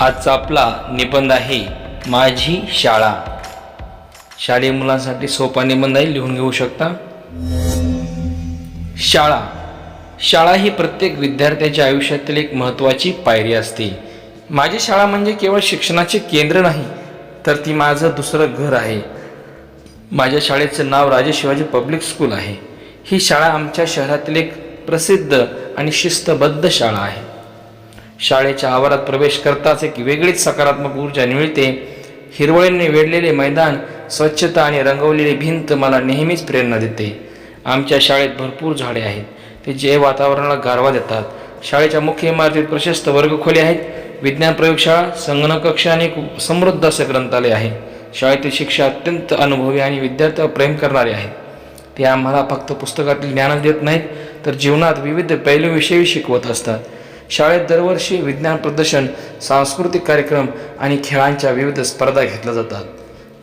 आजचा आपला निबंध आहे माझी शाळा. शालेय मुलांसाठी सोपा निबंध आहे लिहून घेऊ शकता. शाळा. शाळा ही प्रत्येक विद्यार्थ्याच्या आयुष्यातील एक महत्त्वाची पायरी असते. माझी शाळा म्हणजे केवळ शिक्षणाचे केंद्र नाही तर ती माझं दुसरं घर आहे. माझ्या शाळेचं नाव राजे शिवाजी पब्लिक स्कूल आहे. ही शाळा आमच्या शहरातील एक प्रसिद्ध आणि शिस्तबद्ध शाळा आहे. शाळेच्या आवारात प्रवेश करताच एक वेगळीच सकारात्मक ऊर्जा मिळते हिरवळीने वेढलेले मैदान स्वच्छता आणि रंगवलेली भिंत मला नेहमीच प्रेरणा देते. आमच्या शाळेत भरपूर झाडे आहेत. ते जे वातावरणाला गारवा देतात. शाळेच्या मुख्य इमारतीत प्रशस्त वर्गखोली आहेत. विज्ञान प्रयोगशाळा संगणक कक्ष आणि एक समृद्ध असं ग्रंथालय आहे. शाळेतील शिक्षा अत्यंत अनुभवी आणि विद्यार्थ्यावर प्रेम करणारे आहेत. ते आम्हाला फक्त पुस्तकातील ज्ञानच देत नाहीत तर जीवनात विविध पैलूविषयी शिकवत असतात. शाळेत दरवर्षी विज्ञान प्रदर्शन सांस्कृतिक कार्यक्रम आणि खेळांच्या विविध स्पर्धा घेतल्या जातात.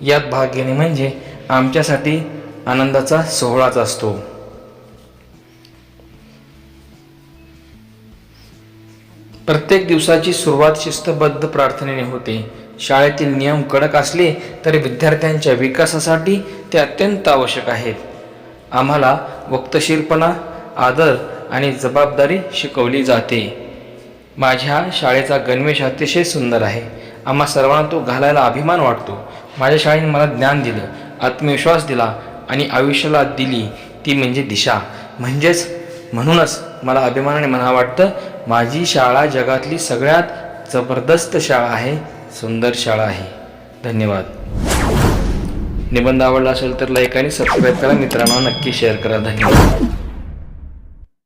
यात भाग घेणे म्हणजे आमच्यासाठी आनंदाचा सोहळाच असतो. प्रत्येक दिवसाची सुरुवात शिस्तबद्ध प्रार्थनेने होते. शाळेतील नियम कडक असले तरी विद्यार्थ्यांच्या विकासासाठी ते अत्यंत आवश्यक आहेत. आम्हाला वक्तशीरपणा आदर आणि जबाबदारी शिकवली जाते. माझ्या शाळेचा गणवेश अतिशय सुंदर आहे. आम्हा सर्वांना तो घालायला अभिमान वाटतो. माझ्या शाळेने मला ज्ञान दिलं आत्मविश्वास दिला आणि आयुष्याला दिली ती म्हणजे दिशा. म्हणजेच म्हणूनच मला अभिमानाने म्हणा वाटतं माझी शाळा जगातली सगळ्यात जबरदस्त शाळा आहे सुंदर शाळा आहे. धन्यवाद. निबंध आवडला असेल तर लाईक आणि सबस्क्राईब करा. मित्रांनो नक्की शेअर करा. धन्यवाद.